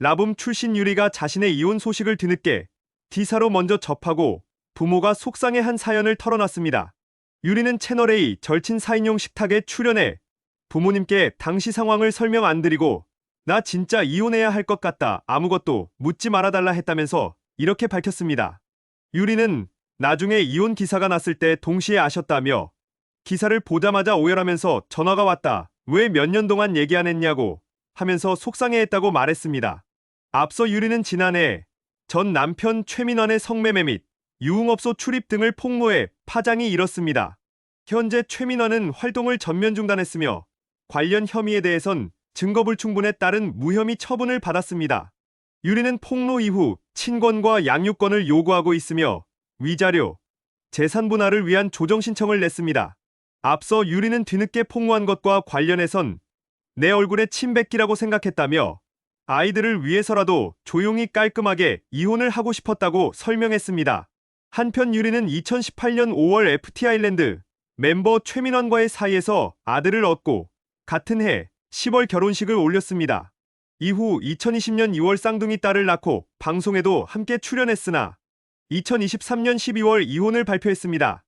라붐 출신 유리가 자신의 이혼 소식을 뒤늦게 D사로 먼저 접하고 부모가 속상해한 사연을 털어놨습니다. 유리는 채널A 절친 4인용 식탁에 출연해 부모님께 당시 상황을 설명 안 드리고 나 진짜 이혼해야 할 것 같다. 아무것도 묻지 말아달라 했다면서 이렇게 밝혔습니다. 유리는 나중에 이혼 기사가 났을 때 동시에 아셨다며 기사를 보자마자 오열하면서 전화가 왔다. 왜 몇 년 동안 얘기 안 했냐고 하면서 속상해했다고 말했습니다. 앞서 유리는 지난해 전 남편 최민환의 성매매 및 유흥업소 출입 등을 폭로해 파장이 일었습니다. 현재 최민환은 활동을 전면 중단했으며 관련 혐의에 대해선 증거불충분에 따른 무혐의 처분을 받았습니다. 유리는 폭로 이후 친권과 양육권을 요구하고 있으며 위자료, 재산 분할을 위한 조정 신청을 냈습니다. 앞서 유리는 뒤늦게 폭로한 것과 관련해선 내 얼굴에 침 뱉기라고 생각했다며 아이들을 위해서라도 조용히 깔끔하게 이혼을 하고 싶었다고 설명했습니다. 한편 유리는 2018년 5월 FT 아일랜드 멤버 최민원과의 사이에서 아들을 얻고 같은 해 10월 결혼식을 올렸습니다. 이후 2020년 2월 쌍둥이 딸을 낳고 방송에도 함께 출연했으나 2023년 12월 이혼을 발표했습니다.